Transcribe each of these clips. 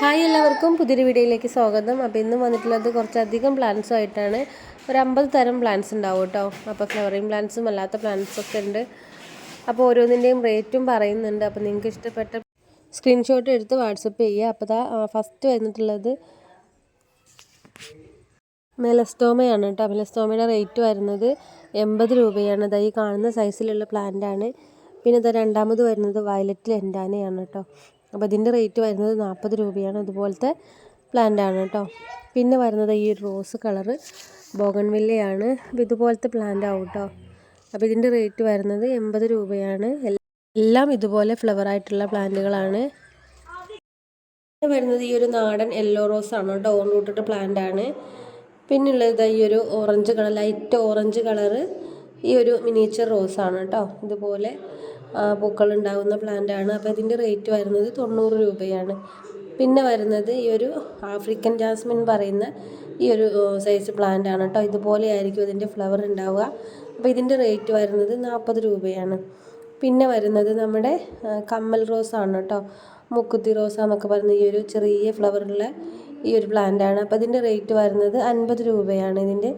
Hi എല്ലാവർക്കും പുതിയൊരു വീഡിയോയിലേക്ക് സ്വാഗതം. അപ്പോൾ ഇന്ന് വന്നിട്ടുള്ളത് കുറച്ചധികം പ്ലാന്റ്സും ആയിട്ടാണ്. ഒരു അമ്പത് തരം പ്ലാന്റ്സ് ഉണ്ടാവും കേട്ടോ. അപ്പോൾ ഫ്ലവറിങ് പ്ലാന്റ്സും അല്ലാത്ത പ്ലാന്റ്സൊക്കെ ഉണ്ട്. അപ്പോൾ ഓരോന്നിന്റെയും റേറ്റും പറയുന്നുണ്ട്. അപ്പോൾ നിങ്ങൾക്ക് ഇഷ്ടപ്പെട്ട സ്ക്രീൻഷോട്ട് എടുത്ത് വാട്സപ്പ് ചെയ്യുക. അപ്പോൾ ഇതാ ഫസ്റ്റ് വന്നിട്ടുള്ളത് മെലസ്റ്റോമയാണ് കേട്ടോ. മെലസ്റ്റോമയുടെ റേറ്റ് വരുന്നത് എൺപത് രൂപയാണ്. ഇതാ ഈ കാണുന്ന സൈസിലുള്ള പ്ലാന്റാണ് പിന്നെ ഇതാ രണ്ടാമത് വരുന്നത് വയലറ്റ് ലെൻഡാനയാണ് കേട്ടോ. അപ്പോൾ ഇതിന്റെ റേറ്റ് വരുന്നത് നാൽപ്പത് രൂപയാണ്. അതുപോലത്തെ പ്ലാന്റ് ആണ് കേട്ടോ. പിന്നെ വരുന്നത് ഈ റോസ് കളറ് ബോഗൺവില്ലയാണ് അപ്പോൾ ഇതുപോലത്തെ പ്ലാന്റ് ആവും കേട്ടോ. അപ്പോൾ ഇതിന്റെ റേറ്റ് വരുന്നത് എൺപത് രൂപയാണ്. എല്ലാം ഇതുപോലെ ഫ്ലവർ ആയിട്ടുള്ള പ്ലാന്റുകളാണ് വരുന്നത് ഈ ഒരു നാടൻ യെല്ലോ റോസ് ആണ് കേട്ടോ. ഓൺ റൂട്ടിട്ട് പ്ലാന്റ് ആണ്. പിന്നുള്ളത് ഈ ഒരു orange colour light orange colour ഈ ഒരു മിനിയേച്ചർ റോസ് ആണ് കേട്ടോ. ഇതുപോലെ പൂക്കൾ ഉണ്ടാകുന്ന പ്ലാന്റ് ആണ്. അപ്പോൾ ഇതിന്റെ റേറ്റ് വരുന്നത് തൊണ്ണൂറ് രൂപയാണ്. പിന്നെ വരുന്നത് ഈ ഒരു ആഫ്രിക്കൻ ജാസ്മിൻ പറയുന്ന ഈ ഒരു സൈസ് പ്ലാന്റ് ആണ് കേട്ടോ ഇതുപോലെ ആയിരിക്കും ഇതിന്റെ ഫ്ലവർ ഉണ്ടാവുക. അപ്പോൾ ഇതിന്റെ റേറ്റ് വരുന്നത് നാൽപ്പത് രൂപയാണ്. പിന്നെ വരുന്നത് നമ്മുടെ കമ്മൽ റോസ് ആണ് കേട്ടോ മുക്കുത്തി റോസ എന്നൊക്കെ പറയുന്ന ഈ ഒരു ചെറിയ ഫ്ലവറുള്ള ഈ ഒരു പ്ലാന്റ് ആണ്. അപ്പോൾ ഇതിന്റെ റേറ്റ് വരുന്നത് അൻപത് രൂപയാണ് ഇതിന്റെ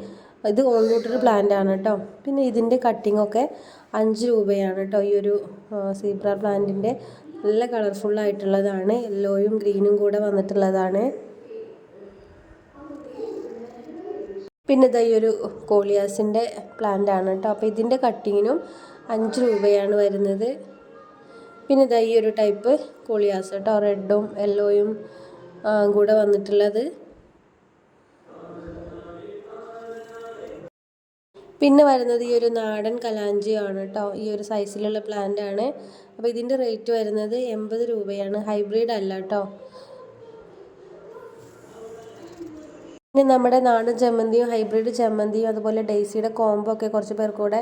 ഇത് ഓൺ റൂട്ടഡ് പ്ലാന്റ് ആണ് കേട്ടോ പിന്നെ ഇതിന്റെ ഒക്കെ അഞ്ച് രൂപയാണ് കേട്ടോ ഈ ഒരു സീബ്ര പ്ലാന്റിന്റെ നല്ല കളർഫുള്ളായിട്ടുള്ളതാണ് യെല്ലോയും ഗ്രീനും കൂടെ വന്നിട്ടുള്ളതാണ്. പിന്നെ ഇതാ ഈ ഒരു കോളിയാസിന്റെ പ്ലാന്റ് ആണ് കേട്ടോ അപ്പോൾ ഇതിന്റെ കട്ടിങ്ങിനും അഞ്ച് രൂപയാണ് വരുന്നത്. പിന്നെ ഇതാ ഈ ഒരു ടൈപ്പ് കോളിയാസ് കേട്ടോ റെഡും യെല്ലോയും കൂടെ വന്നിട്ടുള്ളത്. പിന്നെ വരുന്നത് ഈ ഒരു നാടൻ കലാഞ്ചിയാണ് കേട്ടോ ഈ ഒരു സൈസിലുള്ള പ്ലാന്റ് ആണ്. അപ്പോൾ ഇതിന്റെ റേറ്റ് വരുന്നത് എൺപത് രൂപയാണ്. ഹൈബ്രിഡ് അല്ല കേട്ടോ പിന്നെ നമ്മുടെ നാടൻ ചമ്മന്തിയും ഹൈബ്രിഡ് ചമ്മന്തിയും അതുപോലെ ഡെയ്സിയുടെ കോംബോ ഒക്കെ കുറച്ച് പേർ കൂടെ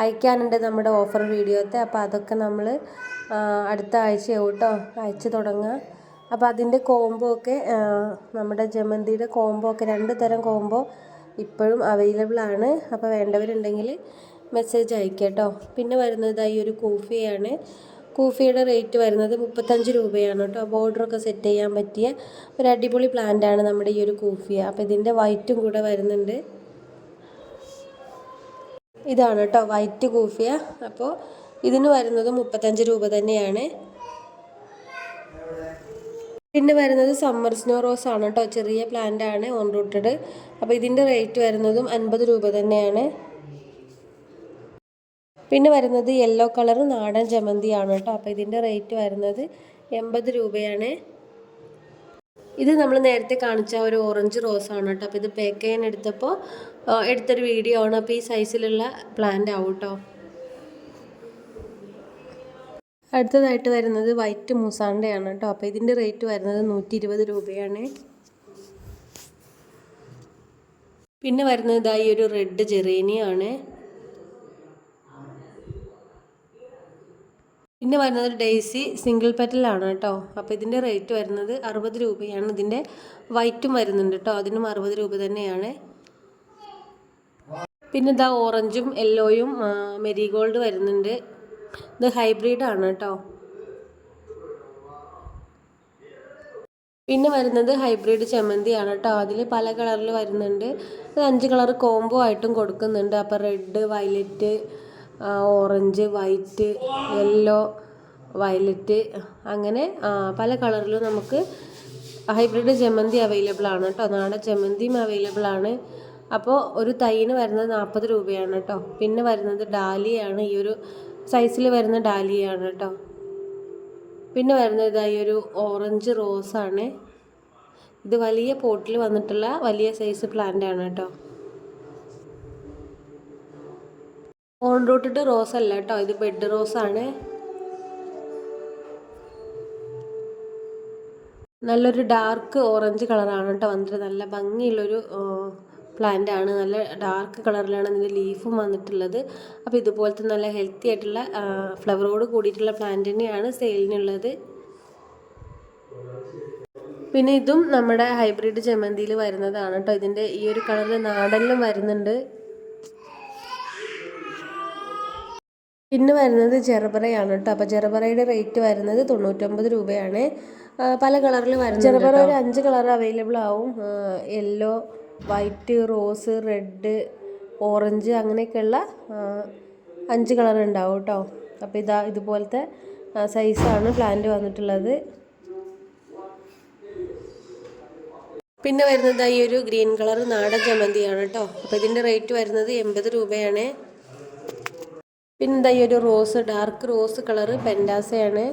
അയക്കാനുണ്ട് നമ്മുടെ ഓഫർ വീഡിയോത്തെ. അപ്പോൾ അതൊക്കെ നമ്മൾ അടുത്ത ആഴ്ചയാവും കേട്ടോ അയച്ചു തുടങ്ങുക അപ്പോൾ അതിന്റെ കോംബോ ഒക്കെ നമ്മുടെ ജമന്തിയുടെ കോംബോ ഒക്കെ രണ്ട് തരം കോംബോ ഇപ്പോഴും അവൈലബിൾ ആണ്. അപ്പോൾ വേണ്ടവരുണ്ടെങ്കിൽ മെസ്സേജ് അയക്കുക കേട്ടോ. പിന്നെ വരുന്നത് ഈ ഒരു കൂഫിയാണ്. കൂഫിയുടെ റേറ്റ് വരുന്നത് മുപ്പത്തഞ്ച് രൂപയാണ് കേട്ടോ. ബോർഡറൊക്കെ സെറ്റ് ചെയ്യാൻ പറ്റിയ ഒരു അടിപൊളി പ്ലാന്റ് ആണ് നമ്മുടെ ഈ ഒരു കൂഫിയ അപ്പോൾ ഇതിന്റെ വൈറ്റും കൂടെ വരുന്നുണ്ട്. ഇതാണ് കേട്ടോ വൈറ്റ് കൂഫിയ. അപ്പോൾ ഇതിന് വരുന്നത് മുപ്പത്തഞ്ച് രൂപ തന്നെയാണ്. പിന്നെ വരുന്നത് സമ്മർ സ്നോ റോസ് ആണ് കേട്ടോ. ചെറിയ പ്ലാന്റ് ആണ് ഓൺ റൂട്ടഡ് അപ്പോൾ ഇതിന്റെ റേറ്റ് വരുന്നതും അൻപത് രൂപ തന്നെയാണ്. പിന്നെ വരുന്നത് യെല്ലോ കളർ നാടൻ ജമന്തി ആണ് കേട്ടോ. അപ്പോൾ ഇതിന്റെ റേറ്റ് വരുന്നത് എൺപത് രൂപയാണ്. ഇത് നമ്മൾ നേരത്തെ കാണിച്ച ഒരു ഓറഞ്ച് റോസ് ആണ് കേട്ടോ. അപ്പോൾ ഇത് പാക്ക് ചെയ്യാൻ എടുത്തപ്പോൾ എടുത്തൊരു വീഡിയോ ആണ്. അപ്പോൾ ഈ സൈസിലുള്ള പ്ലാന്റ് ആവും കേട്ടോ. അടുത്തതായിട്ട് വരുന്നത് വൈറ്റ് മൂസാണ്ടയാണ് കേട്ടോ. അപ്പോൾ ഇതിന്റെ റേറ്റ് വരുന്നത് നൂറ്റി ഇരുപത് രൂപയാണ്. പിന്നെ വരുന്നത് ഈ ഒരു റെഡ് ജെറേനിയാണ്. പിന്നെ വരുന്നത് ഡെയ്സി സിംഗിൾ പെറ്റലാണ് കേട്ടോ. അപ്പോൾ ഇതിന്റെ റേറ്റ് വരുന്നത് അറുപത് രൂപയാണ്. ഇതിന്റെ വൈറ്റും വരുന്നുണ്ട് കേട്ടോ. അതിനും അറുപത് രൂപ തന്നെയാണ്. പിന്നെ ഇതാ ഓറഞ്ചും യെല്ലോയും മെരിഗോൾഡ് വരുന്നുണ്ട്. ഇത് ഹൈബ്രിഡ് ആണ് കേട്ടോ. പിന്നെ വരുന്നത് ഹൈബ്രിഡ് ചെമ്മന്തിയാണ് കേട്ടോ. അതിൽ പല കളറിൽ വരുന്നുണ്ട്. അത് അഞ്ച് കളർ കോംബോ ആയിട്ടും കൊടുക്കുന്നുണ്ട്. അപ്പോൾ red violet orange white yellow violet അങ്ങനെ പല കളറിലും നമുക്ക് ഹൈബ്രിഡ് ചെമ്മന്തി അവൈലബിൾ ആണ് കേട്ടോ. നാടൻ ചെമ്മന്തിയും അവൈലബിൾ ആണ്. അപ്പോൾ ഒരു തൈന് വരുന്നത് നാൽപ്പത് രൂപയാണ് കേട്ടോ. പിന്നെ വരുന്നത് ഡാലിയാണ്. ഈ ഒരു സൈസിൽ വരുന്ന ഡാലിയാണ് കേട്ടോ. പിന്നെ വരുന്നത് ഈ ഒരു ഓറഞ്ച് റോസാണ്. ഇത് വലിയ പോട്ടിൽ വന്നിട്ടുള്ള വലിയ സൈസ് പ്ലാന്റ് ആണ് കേട്ടോ. ഓൺ റൂട്ടിട്ട് റോസ് അല്ല കേട്ടോ ഇത് ബെഡ് റോസ് ആണ്. നല്ലൊരു ഡാർക്ക് ഓറഞ്ച് കളറാണ് കേട്ടോ വന്നിട്ട് നല്ല ഭംഗിയുള്ളൊരു പ്ലാന്റ് ആണ് നല്ല ഡാർക്ക് കളറിലാണ് അതിന്റെ ലീഫും വന്നിട്ടുള്ളത്. അപ്പോൾ ഇതുപോലത്തെ നല്ല ഹെൽത്തി ആയിട്ടുള്ള ഫ്ലവറോട് കൂടിയിട്ടുള്ള പ്ലാന്റ് തന്നെയാണ് സെയിലിനുള്ളത്. പിന്നെ ഇതും നമ്മുടെ ഹൈബ്രിഡ് ജമന്തിയിൽ വരുന്നതാണ് കേട്ടോ. ഇതിന്റെ ഈ ഒരു കളറിൽ നാടനിലും വരുന്നുണ്ട്. പിന്നെ വരുന്നത് ജെറബറയാണ് കേട്ടോ. അപ്പോൾ ജെറബറയുടെ റേറ്റ് വരുന്നത് തൊണ്ണൂറ്റൊമ്പത് രൂപയാണ്. പല കളറിൽ വരുന്നുണ്ട് ജെറബറ ഒരു അഞ്ച് കളർ അവൈലബിൾ ആവും. Yellow white rose red orange അങ്ങനെയൊക്കെയുള്ള അഞ്ച് കളർ ഉണ്ടാവും കേട്ടോ. അപ്പോൾ ഇതാ ഇതുപോലത്തെ സൈസാണ് പ്ലാന്റ് വന്നിട്ടുള്ളത്. പിന്നെ വരുന്നത് ഈ ഒരു ഗ്രീൻ കളർ നാടൻ ജമന്തിയാണ് കേട്ടോ. അപ്പോൾ ഇതിന്റെ റേറ്റ് വരുന്നത് എൺപത് രൂപയാണ്. പിന്നെ ഈ ഒരു റോസ് ഡാർക്ക് റോസ് കളർ പെൻഡാസയാണ്.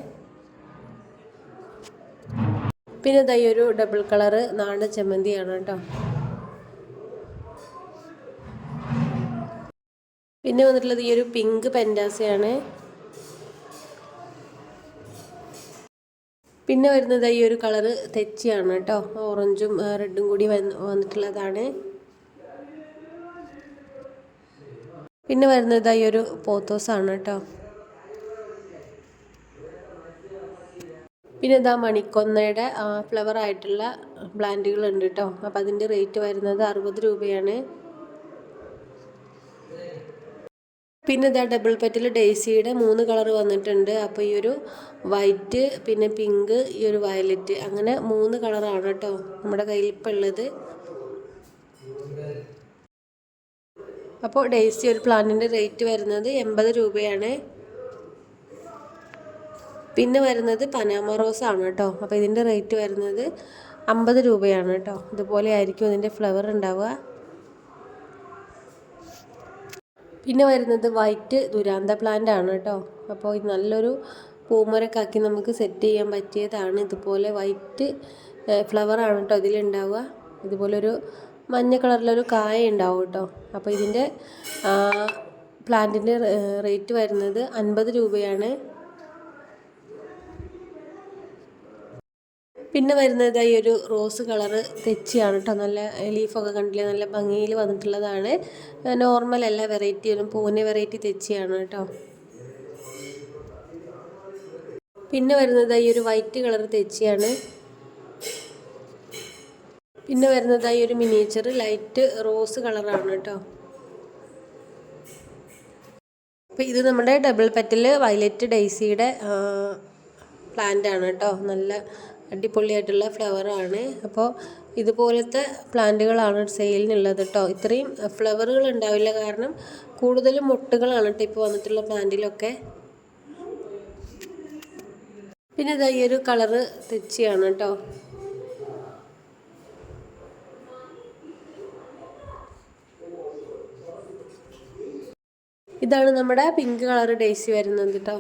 പിന്നെ ഈ ഒരു ഡബിൾ കളർ നാടൻ ചമ്മന്തിയാണ് കേട്ടോ. പിന്നെ വന്നിട്ടുള്ളത് ഈ ഒരു പിങ്ക് പെൻഡാസയാണ് പിന്നെ വരുന്നത് ഈ ഒരു കളറ് തെച്ചിയാണ് കേട്ടോ. ഓറഞ്ചും റെഡും കൂടി വന്ന് വന്നിട്ടുള്ളതാണ്. പിന്നെ വരുന്നത് ഈ ഒരു പോത്തോസാണ് കേട്ടോ. പിന്നെ ഇതാ മണിക്കൊന്നയുടെ ഫ്ലവർ ആയിട്ടുള്ള പ്ലാന്റുകൾ ഉണ്ട് കേട്ടോ. അപ്പോൾ അതിന്റെ റേറ്റ് വരുന്നത് അറുപത് രൂപയാണ്. പിന്നെ ഇതാ ഡബിൾ പെറ്റിൽ ഡേസിയുടെ മൂന്ന് കളർ വന്നിട്ടുണ്ട്. അപ്പോൾ ഈ ഒരു വൈറ്റ് പിന്നെ പിങ്ക് ഈ ഒരു വയലറ്റ് അങ്ങനെ മൂന്ന് കളറാണ് കേട്ടോ നമ്മുടെ കയ്യിൽ ഇപ്പോൾ ഉള്ളത്. അപ്പോൾ ഡേസി ഒരു പ്ലാന്റിന്റെ റേറ്റ് വരുന്നത് എൺപത് രൂപയാണ്. പിന്നെ വരുന്നത് പനാമ റോസ് ആണ് കേട്ടോ അപ്പോൾ ഇതിന്റെ റേറ്റ് വരുന്നത് അമ്പത് രൂപയാണ് കേട്ടോ ഇതുപോലെ ആയിരിക്കും ഇതിന്റെ ഫ്ലവർ ഉണ്ടാവുക. പിന്നെ വരുന്നത് വൈറ്റ് ദുരാന്ത പ്ലാന്റ് ആണ് കേട്ടോ. അപ്പോൾ ഇത് നല്ലൊരു പൂമരക്കാക്കി നമുക്ക് സെറ്റ് ചെയ്യാൻ പറ്റിയതാണ്. ഇതുപോലെ വൈറ്റ് ഫ്ലവർ ആണ് കേട്ടോ ഇതിലുണ്ടാവുക. ഇതുപോലൊരു മഞ്ഞ കളറിലൊരു കായ ഉണ്ടാവും കേട്ടോ. അപ്പോൾ ഇതിന്റെ പ്ലാന്റിന്റെ റേറ്റ് വരുന്നത് അൻപത് രൂപയാണ്. പിന്നെ വരുന്നത് ഈ ഒരു റോസ് കളറ് തെച്ചിയാണ് കേട്ടോ നല്ല ലീഫൊക്കെ കണ്ടില്ലേ? നല്ല ഭംഗിയിൽ വന്നിട്ടുള്ളതാണ്. നോർമൽ അല്ല വെറൈറ്റി ഒരു പൂനെ വെറൈറ്റി തെച്ചിയാണ് കേട്ടോ പിന്നെ വരുന്നത് ഈ ഒരു വൈറ്റ് കളർ തെച്ചിയാണ്. പിന്നെ വരുന്നത് ഈ ഒരു മിനിയേച്ചർ ലൈറ്റ് റോസ് കളറാണ് കേട്ടോ അപ്പോൾ ഇത് നമ്മുടെ ഡബിൾ പെറ്റൽ വയലറ്റ് ഡൈസിയുടെ പ്ലാന്റ് ആണ് കേട്ടോ നല്ല അടിപൊളിയായിട്ടുള്ള ഫ്ലവറാണ് അപ്പോൾ ഇതുപോലത്തെ പ്ലാന്റുകളാണ് സെയിലിനുള്ളത് കേട്ടോ ഇത്രയും ഫ്ലവറുകൾ ഉണ്ടാവില്ല കാരണം കൂടുതലും മുട്ടുകളാണ് കേട്ടോ ഇപ്പോൾ വന്നിട്ടുള്ള പ്ലാന്റിലൊക്കെ പിന്നെ ഇതാ ഈ ഒരു കളറ് തെച്ചിയാണ് കേട്ടോ ഇതാണ് നമ്മുടെ പിങ്ക് കളർ ഡേസി വരുന്നത് കേട്ടോ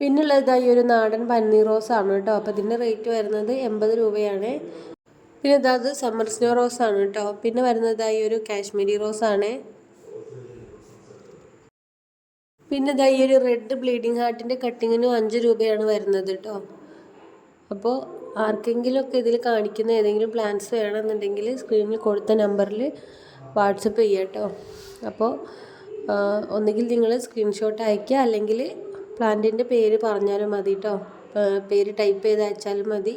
പിന്നുള്ളത് ഈ ഒരു നാടൻ പന്നീർ ആണ് കേട്ടോ. അപ്പോൾ ഇതിന്റെ റേറ്റ് വരുന്നത് എൺപത് രൂപയാണ്. പിന്നെ ഇതാ സമ്മർ സ്നോ ആണ് കേട്ടോ. പിന്നെ വരുന്നത് ഈ ഒരു കാശ്മീരി ആണ് പിന്നെ ഇതാ ഈ ഒരു റെഡ് ബ്ലീഡിങ് ഹാർട്ടിന്റെ കട്ടിങ്ങിന് അഞ്ച് രൂപയാണ് വരുന്നത് കേട്ടോ. അപ്പോൾ ആർക്കെങ്കിലുമൊക്കെ ഇതിൽ കാണിക്കുന്ന ഏതെങ്കിലും പ്ലാൻസ് വേണമെന്നുണ്ടെങ്കിൽ സ്ക്രീനിൽ കൊടുത്ത നമ്പറിൽ വാട്സപ്പ് ചെയ്യാം കേട്ടോ. അപ്പോൾ ഒന്നുകിൽ നിങ്ങൾ സ്ക്രീൻഷോട്ട് അയയ്ക്കുക അല്ലെങ്കിൽ പ്ലാന്റിന്റെ പേര് പറഞ്ഞാലും മതി കേട്ടോ പേര് ടൈപ്പ് ചെയ്ത് അയച്ചാലും മതി.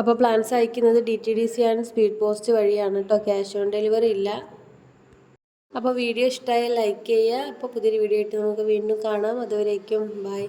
അപ്പോൾ പ്ലാൻസ് അയക്കുന്നത് D T D C and speed post വഴിയാണ് കേട്ടോ ക്യാഷ് ഓൺ ഡെലിവറി ഇല്ല. അപ്പോൾ വീഡിയോ ഇഷ്ടമായാൽ ലൈക്ക് ചെയ്യുക. അപ്പോൾ പുതിയൊരു വീഡിയോ ആയിട്ട് നമുക്ക് വീണ്ടും കാണാം. അതുവരേക്കും ബൈ.